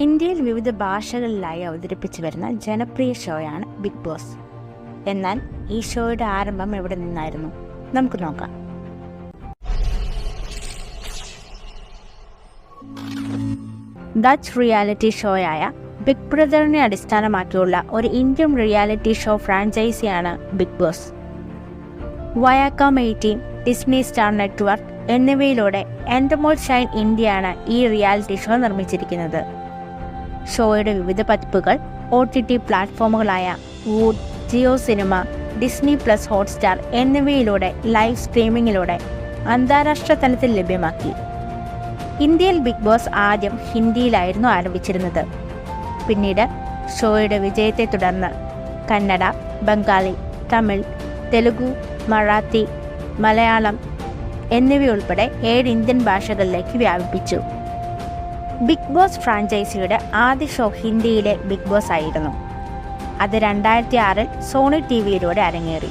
ഇന്ത്യയിൽ വിവിധ ഭാഷകളിലായി അവതരിപ്പിച്ചു വരുന്ന ജനപ്രിയ ഷോയാണ് ബിഗ് ബോസ്. എന്നാൽ ഈ ഷോയുടെ ആരംഭം എവിടെ നിന്നായിരുന്നു? നമുക്ക് നോക്കാം. ഡച്ച് റിയാലിറ്റി ഷോയായ ബിഗ് ബ്രദറിനെ അടിസ്ഥാനമാക്കിയുള്ള ഒരു Indian reality show ഫ്രാഞ്ചൈസിയാണ് Bigg Boss. Viacom eighteen Disney Star network എന്നിവയിലൂടെ എൻഡമോൾ ഷൈൻ ഇന്ത്യയാണ് ഈ റിയാലിറ്റി ഷോ നിർമ്മിച്ചിരിക്കുന്നത്. ഷോയുടെ വിവിധ പതിപ്പുകൾ O T T പ്ലാറ്റ്ഫോമുകളായ Voot Jio Cinema Disney plus Hotstar എന്നിവയിലൂടെ ലൈവ് സ്ട്രീമിങ്ങിലൂടെ അന്താരാഷ്ട്ര തലത്തിൽ ലഭ്യമാക്കി. ഇന്ത്യയിൽ ബിഗ് ബോസ് ആദ്യം ഹിന്ദിയിലായിരുന്നു ആരംഭിച്ചിരുന്നത്. പിന്നീട് ഷോയുടെ വിജയത്തെ തുടർന്ന് കന്നഡ ബംഗാളി തമിഴ് തെലുഗു മറാത്തി മലയാളം എന്നിവയുൾപ്പെടെ ഏഴ് ഇന്ത്യൻ ഭാഷകളിലേക്ക് വ്യാപിപ്പിച്ചു. ബിഗ് ബോസ് ഫ്രാഞ്ചൈസിയുടെ ആദ്യ ഷോ ഹിന്ദിയിലെ ബിഗ് ബോസ് ആയിരുന്നു. അത് രണ്ടായിരത്തി ആറിൽ സോണി ടി വിയിലൂടെ അരങ്ങേറി.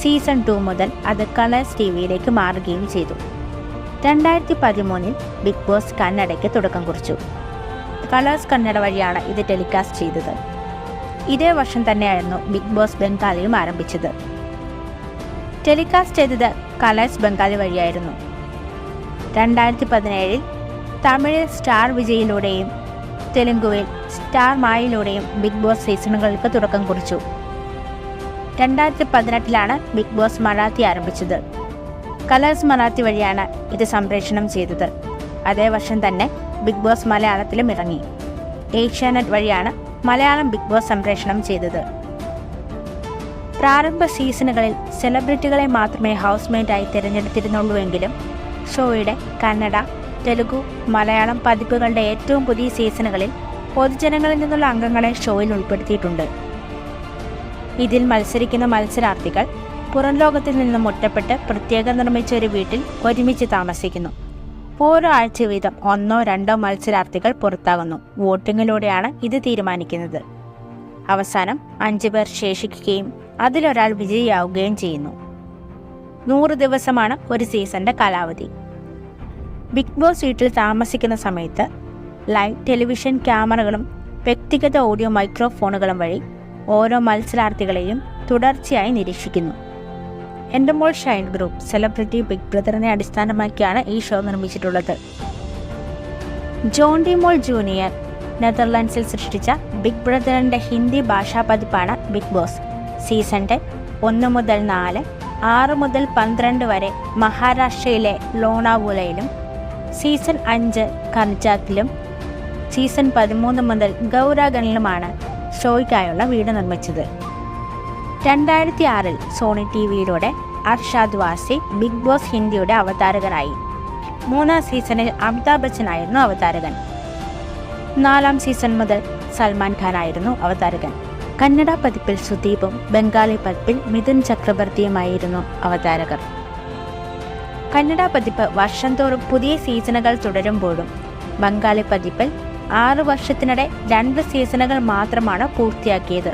സീസൺ ടു മുതൽ അത് കളേഴ്സ് ടി വിയിലേക്ക് മാറുകയും ചെയ്തു. രണ്ടായിരത്തി പതിമൂന്നിൽ ബിഗ് ബോസ് കന്നഡയ്ക്ക് തുടക്കം കുറിച്ചു. കളേഴ്സ് കന്നഡ വഴിയാണ് ഇത് ടെലികാസ്റ്റ് ചെയ്തത്. ഇതേ വർഷം തന്നെയായിരുന്നു ബിഗ് ബോസ് ബംഗാളിയും ആരംഭിച്ചത്. ടെലികാസ്റ്റ് ചെയ്തത് കളേഴ്സ് ബംഗാളി വഴിയായിരുന്നു. രണ്ടായിരത്തി പതിനേഴിൽ തമിഴിൽ സ്റ്റാർ വിജയിലൂടെയും തെലുങ്കുവിൽ സ്റ്റാർ മായിലൂടെയും ബിഗ് ബോസ് സീസണുകൾക്ക് തുടക്കം കുറിച്ചു. രണ്ടായിരത്തി പതിനെട്ടിലാണ് ബിഗ് ബോസ് മറാത്തി ആരംഭിച്ചത്. കലേഴ്സ് മറാത്തി വഴിയാണ് ഇത് സംപ്രേഷണം ചെയ്തത്. അതേ വർഷം തന്നെ ബിഗ് ബോസ് മലയാളത്തിലും ഇറങ്ങി. ഏഷ്യാനെറ്റ് വഴിയാണ് മലയാളം ബിഗ് ബോസ് സംപ്രേഷണം ചെയ്തത്. പ്രാരംഭ സീസണുകളിൽ സെലിബ്രിറ്റികളെ മാത്രമേ ഹൗസ്മേറ്റായി തിരഞ്ഞെടുത്തിരുന്നുള്ളൂവെങ്കിലും ഷോയുടെ കന്നഡ തെലുഗു മലയാളം പതിപ്പുകളുടെ ഏറ്റവും പുതിയ സീസണുകളിൽ പൊതുജനങ്ങളിൽ നിന്നുള്ള അംഗങ്ങളെ ഷോയിൽ ഉൾപ്പെടുത്തിയിട്ടുണ്ട്. ഇതിൽ മത്സരിക്കുന്ന മത്സരാർത്ഥികൾ പുറം ലോകത്തിൽ നിന്നും ഒറ്റപ്പെട്ട് പ്രത്യേകം നിർമ്മിച്ച ഒരു വീട്ടിൽ ഒരുമിച്ച് താമസിക്കുന്നു. ഓരോ ആഴ്ച വീതം ഒന്നോ രണ്ടോ മത്സരാർത്ഥികൾ പുറത്താകുന്നു. വോട്ടിങ്ങിലൂടെയാണ് ഇത് തീരുമാനിക്കുന്നത്. അവസാനം അഞ്ചു പേർ ശേഷിക്കുകയും അതിലൊരാൾ വിജയിയാവുകയും ചെയ്യുന്നു. നൂറ് ദിവസമാണ് ഒരു സീസന്റെ കാലാവധി. ബിഗ് ബോസ് വീട്ടിൽ താമസിക്കുന്ന സമയത്ത് ലൈവ് ടെലിവിഷൻ ക്യാമറകളും വ്യക്തിഗത ഓഡിയോ മൈക്രോഫോണുകളും വഴി ഓരോ മത്സരാർത്ഥികളെയും തുടർച്ചയായി നിരീക്ഷിക്കുന്നു. എന്റെ മോൾ ഷൈൻ ഗ്രൂപ്പ് സെലിബ്രിറ്റി ബിഗ് ബ്രദറിനെ അടിസ്ഥാനമാക്കിയാണ് ഈ ഷോ നിർമ്മിച്ചിട്ടുള്ളത്. ജോൺ ഡി മോൾ ജൂനിയർ നെതർലാൻഡ്സിൽ സൃഷ്ടിച്ച ബിഗ് ബ്രദറിന്റെ ഹിന്ദി ഭാഷാ പതിപ്പാണ് ബിഗ് ബോസ്. സീസൺ ടെൻ ഒന്ന് മുതൽ നാല് ആറ് മുതൽ പന്ത്രണ്ട് വരെ മഹാരാഷ്ട്രയിലെ ലോണാവുലയിലും സീസൺ അഞ്ച് കർജാത്തിലും സീസൺ പതിമൂന്ന് മുതൽ ഗൗരാഗണിലുമാണ് ഷോയ്ക്കായുള്ള വീട് നിർമ്മിച്ചത്. രണ്ടായിരത്തി ആറിൽ സോണി ടി വിയിലൂടെ അർഷാദ് വാസി ബിഗ് ബോസ് ഹിന്ദിയുടെ അവതാരകനായി. മൂന്നാം സീസണിൽ അമിതാഭ് ബച്ചനായിരുന്നു അവതാരകൻ. നാലാം സീസൺ മുതൽ സൽമാൻ ഖാൻ ആയിരുന്നു അവതാരകൻ. കന്നഡ പതിപ്പിൽ സുദീപും ബംഗാളി പതിപ്പിൽ മിഥുൻ ചക്രവർത്തിയുമായിരുന്നു അവതാരകർ. കന്നഡ പതിപ്പ് വർഷം തോറും പുതിയ സീസണുകൾ തുടരുമ്പോഴും. ബംഗാളി പതിപ്പിൽ ആറു വർഷത്തിനിടെ രണ്ട് സീസണുകൾ മാത്രമാണ് പൂർത്തിയാക്കിയത്.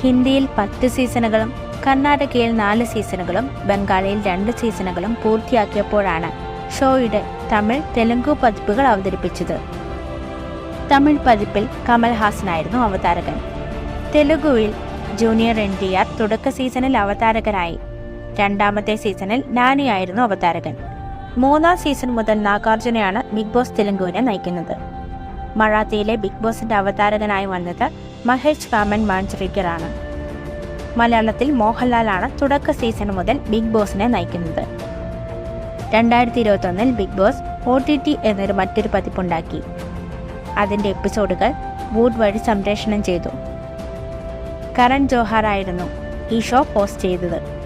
ഹിന്ദിയിൽ പത്ത് സീസണുകളും കർണാടകയിൽ നാല് സീസണുകളും ബംഗാളിയിൽ രണ്ട് സീസണുകളും പൂർത്തിയാക്കിയപ്പോഴാണ് ഷോയുടെ തമിഴ് തെലുങ്ക് പതിപ്പുകൾ അവതരിപ്പിച്ചത്. തമിഴ് പതിപ്പിൽ കമൽഹാസനായിരുന്നു അവതാരകൻ. തെലുഗുവിൽ ജൂനിയർ എൻ ടി ആർ തുടക്ക സീസണിൽ അവതാരകനായി. രണ്ടാമത്തെ സീസണിൽ നാനിയായിരുന്നു അവതാരകൻ. മൂന്നാം സീസൺ മുതൽ നാഗാർജുനയാണ് ബിഗ് ബോസ് തെലുങ്കുവിനെ നയിക്കുന്നത്. മറാത്തിയിലെ ബിഗ് ബോസിന്റെ അവതാരകനായി വന്നത് മഹേഷ് കാമൻ മാഞ്ചറിക്കറാണ് മലയാളത്തിൽ മോഹൻലാലാണ് തുടക്ക സീസൺ മുതൽ ബിഗ് ബോസിനെ നയിക്കുന്നത്. രണ്ടായിരത്തി ഇരുപത്തൊന്നിൽ Bigg Boss O T T എന്നൊരു മറ്റൊരു പതിപ്പുണ്ടാക്കി. അതിന്റെ എപ്പിസോഡുകൾ വൂഡ് വഴി സംപ്രേഷണം ചെയ്തു. കരൺ ജോഹാർ ആയിരുന്നു ഈ ഷോ പോസ്റ്റ് ചെയ്തത്.